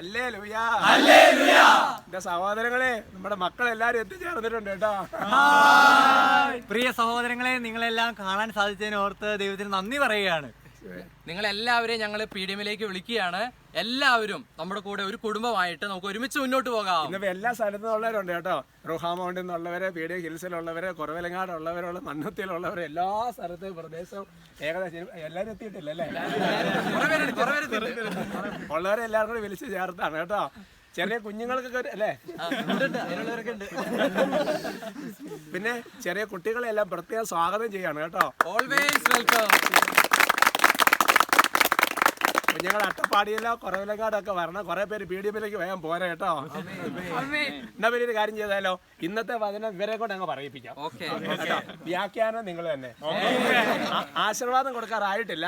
അല്ലേ ലുയാ എന്റെ സഹോദരങ്ങളെ നമ്മുടെ മക്കളെല്ലാരും എത്തിച്ചേർന്നിട്ടുണ്ട് കേട്ടോ. പ്രിയ സഹോദരങ്ങളെ നിങ്ങളെല്ലാം കാണാൻ സാധിച്ചതിന് ഓർത്ത് ദൈവത്തിന് നന്ദി പറയുകയാണ്. നിങ്ങൾ എല്ലാവരെയും ഞങ്ങൾ പി ഡി എമ്മിലേക്ക് വിളിക്കുകയാണ്. എല്ലാവരും നമ്മുടെ കൂടെ ഒരു കുടുംബമായിട്ട് നമുക്ക് ഒരുമിച്ച് മുന്നോട്ട് പോകാം. ഇന്നിപ്പോ എല്ലാ സ്ഥലത്തും ഉള്ളവരുണ്ട് കേട്ടോ. റുഹാമൗണ്ടിൽ നിന്നുള്ളവരെ പി ഡി ഹിൽസിലുള്ളവരെ കുറവലങ്ങാടുള്ളവരുള്ള മണ്ണുത്തിലുള്ളവരെ എല്ലാ സ്ഥലത്തും പ്രദേശവും ഏകദേശം എല്ലാവരും എത്തിയിട്ടില്ല അല്ലേ. ഉള്ളവരെ എല്ലാവരും കൂടി വിളിച്ച് ചേർത്താണ് കേട്ടോ. ചെറിയ കുഞ്ഞുങ്ങൾക്കൊക്കെ ഒരു- അല്ലേ? പിന്നെ ചെറിയ കുട്ടികളെല്ലാം പ്രത്യേകം സ്വാഗതം ചെയ്യാണ് കേട്ടോ. ഓൾവേസ് വെൽക്കം കുഞ്ഞുങ്ങൾ അട്ടപ്പാടിയിലോ കുറവിലങ്ങാടൊക്കെ വരണം. കുറെ പേര് പി ഡി എഫിലേക്ക് വേഗം പോരാ കേട്ടോ. എന്നാ പിന്നെ ഒരു കാര്യം ചെയ്താലോ? ഇന്നത്തെ വചനം ഇവരെ കൊണ്ട് അങ്ങ് പറയിപ്പിക്കാം. കേട്ടോ? വ്യാഖ്യാനം നിങ്ങൾ തന്നെ. ആ- ആശീർവാദം കൊടുക്കാറായിട്ടില്ല.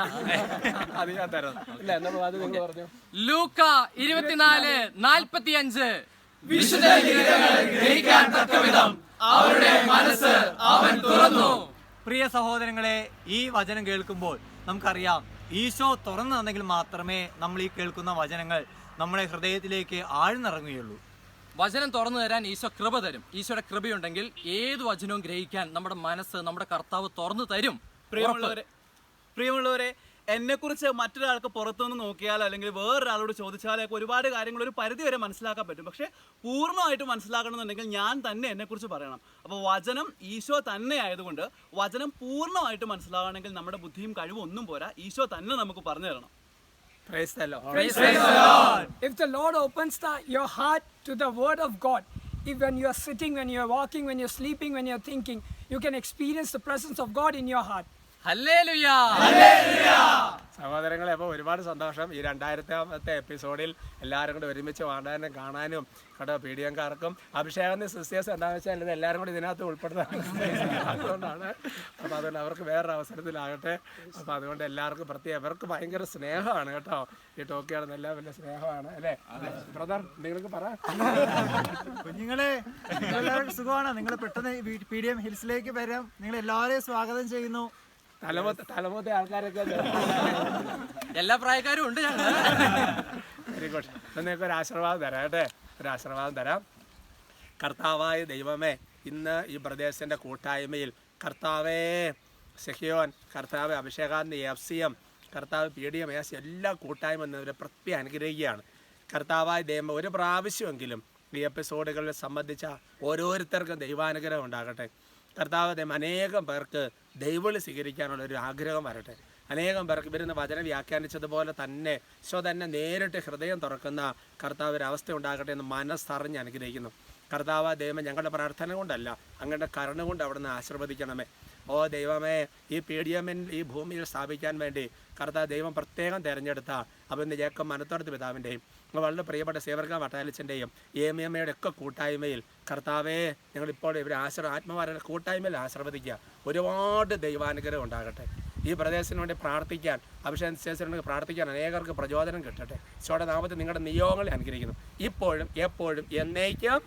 അത് ഞാൻ തരാം ഇല്ല എന്നോട് അത് നിങ്ങൾ പറഞ്ഞു. ലൂക്ക ഇരുപത്തിനാല് നാൽപ്പത്തി അഞ്ച് വിശുദ്ധ ഗ്രഹിക്കാൻ തക്കവിധം. അവരുടെ മനസ്സ് അവൻ തുറന്നു. പ്രിയ സഹോദരങ്ങളെ ഈ വചനം കേൾക്കുമ്പോൾ നമുക്കറിയാം ഈശോ തുറന്നു തന്നെങ്കിൽ മാത്രമേ നമ്മൾ ഈ കേൾക്കുന്ന വചനങ്ങൾ നമ്മുടെ ഹൃദയത്തിലേക്ക് ആഴ്ന്നിറങ്ങുകയുള്ളൂ. വചനം തുറന്നു തരാൻ ഈശോ കൃപ തരും. ഈശോയുടെ കൃപയുണ്ടെങ്കിൽ ഏത് വചനവും ഗ്രഹിക്കാൻ നമ്മുടെ മനസ്സ് നമ്മുടെ കർത്താവ് തുറന്നു തരും. പ്രിയമുള്ളവരെ പ്രിയമുള്ളവരെ എന്നെക്കുറിച്ച് മറ്റൊരാൾക്ക് പുറത്തുനിന്ന് നോക്കിയാലോ അല്ലെങ്കിൽ വേറൊരാളോട് ചോദിച്ചാലൊക്കെ ഒരുപാട് കാര്യങ്ങൾ ഒരു പരിധി വരെ മനസ്സിലാക്കാൻ പറ്റും. പക്ഷേ പൂർണമായിട്ട് മനസ്സിലാക്കണമെന്നുണ്ടെങ്കിൽ ഞാൻ തന്നെ എന്നെക്കുറിച്ച് പറയണം. അപ്പോൾ വചനം ഈശോ തന്നെ ആയതുകൊണ്ട് വചനം പൂർണമായിട്ട് മനസ്സിലാകണമെങ്കിൽ നമ്മുടെ ബുദ്ധിയും കഴിവും ഒന്നും പോരാ. ഈശോ തന്നെ നമുക്ക് പറഞ്ഞു തരണം. Praise the Lord. If the Lord opens the, your heart to the Word of God, if when you are sitting, when you are walking, when you're sleeping, when you're thinking, you can experience the presence of God in your heart. Hallelujah. സഹോദരങ്ങളെ അപ്പോൾ ഒരുപാട് സന്തോഷം. ഈ രണ്ടായിരത്താമത്തെ എപ്പിസോഡിൽ എല്ലാവരും കൂടി ഒരുമിച്ച് വാടാനും കാണാനും കേട്ടോ പി ഡി എംകാർക്കും അഭിഷേകം സിസ്റ്റേഴ്സ് എന്താണെന്ന് വെച്ചാൽ ഇത് എല്ലാവരും കൂടി ഇതിനകത്ത് ഉൾപ്പെടുന്നതാണ്. അതുകൊണ്ടാണ്. അപ്പോൾ അതുകൊണ്ട് അവർക്ക് വേറൊരു അവസരത്തിലാകട്ടെ. അപ്പോൾ അതുകൊണ്ട് എല്ലാവർക്കും പ്രത്യേകം അവർക്ക് ഭയങ്കര സ്നേഹമാണ് കേട്ടോ. ഈ ടോക്കിയാണ് എല്ലാം വലിയ സ്നേഹമാണ് അല്ലേ? ബ്രദർ നിങ്ങൾക്ക് പറ. കുഞ്ഞുങ്ങളെ എല്ലാവർക്കും സുഖമാണ്. നിങ്ങൾ പെട്ടെന്ന് പി ഡി എം ഹിൽസിലേക്ക് വരാം. നിങ്ങൾ എല്ലാവരെയും സ്വാഗതം ചെയ്യുന്നു. തലമൂത്ത തലമൂത്ത ആൾക്കാരൊക്കെ എല്ലാ പ്രായക്കാരും ഉണ്ട് വെരി ഗുഡ് നിങ്ങൾക്ക് ഒരു ആശീർവാദം തരാം കേട്ടെ? ഒരു ആശീർവാദം തരാം. കർത്താവായ ദൈവമേ ഇന്ന് ഈ പ്രദേശത്തിന്റെ കൂട്ടായ്മയിൽ കർത്താവേ സെഹിയോൻ കർത്താവ് അഭിഷേകാന്ത് എഫ് സി എം കർത്താവ് പി ഡി എം എസ് എല്ലാ കൂട്ടായ്മ എന്നവരെ പ്രത്യേകം അനുഗ്രഹിക്കുകയാണ്. കർത്താവായ ദൈവം ഒരു പ്രാവശ്യമെങ്കിലും ഈ എപ്പിസോഡുകളിൽ സംബന്ധിച്ച ഓരോരുത്തർക്കും ദൈവാനുഗ്രഹം ഉണ്ടാകട്ടെ. കർത്താവ് അദ്ദേഹം അനേകം പേർക്ക് ദൈവവിളി സ്വീകരിക്കാനുള്ള ഒരു ആഗ്രഹം വരട്ടെ. അനേകം പേർക്ക് ഇവരുന്ന് വചനം വ്യാഖ്യാനിച്ചതുപോലെ തന്നെ ഈശോ തന്നെ നേരിട്ട് ഹൃദയം തുറക്കുന്ന കർത്താവ് ഒരു അവസ്ഥ ഉണ്ടാകട്ടെ എന്ന് മനസ്സറിഞ്ഞ് അനുഗ്രഹിക്കുന്നു. കർത്താവ് ദൈവം ഞങ്ങളുടെ പ്രാർത്ഥന കൊണ്ടല്ല അങ്ങയുടെ കരുണ കൊണ്ട് അവിടുന്ന് ആശീർവദിക്കണമേ. ഓ ദൈവമേ ഈ പി ഡി എമ്മിൻ ഈ ഭൂമിയിൽ സ്ഥാപിക്കാൻ വേണ്ടി കർത്താവ് ദൈവം പ്രത്യേകം തിരഞ്ഞെടുത്ത അവിന്ന് ജേക്കം മനത്തോടത്ത് പിതാവിന്റെയും വളരെ പ്രിയപ്പെട്ട സേവർക്ക വട്ടാലിച്ചന്റെയും ഏമി അമ്മയുടെ എയുടെ ഒക്കെ കൂട്ടായ്മയിൽ കർത്താവേ ഞങ്ങളിപ്പോൾ ഇവരെ ആശ്ര ആത്മവാരുടെ കൂട്ടായ്മയിൽ ആശ്രവദിക്കുക ഒരുപാട് ദൈവാനുഗ്രഹം ഉണ്ടാകട്ടെ. ഈ പ്രദേശത്തിന് വേണ്ടി പ്രാർത്ഥിക്കാൻ അഭിഷേക ശേഷന് പ്രാർത്ഥിക്കാൻ അനേകർക്ക് പ്രചോദനം കിട്ടട്ടെ. ഈശോയുടെ നാമത്തിൽ നിങ്ങളുടെ നിയോഗങ്ങളെ അനുഗ്രഹിക്കുന്നു. ഇപ്പോഴും എപ്പോഴും എന്നേക്കും.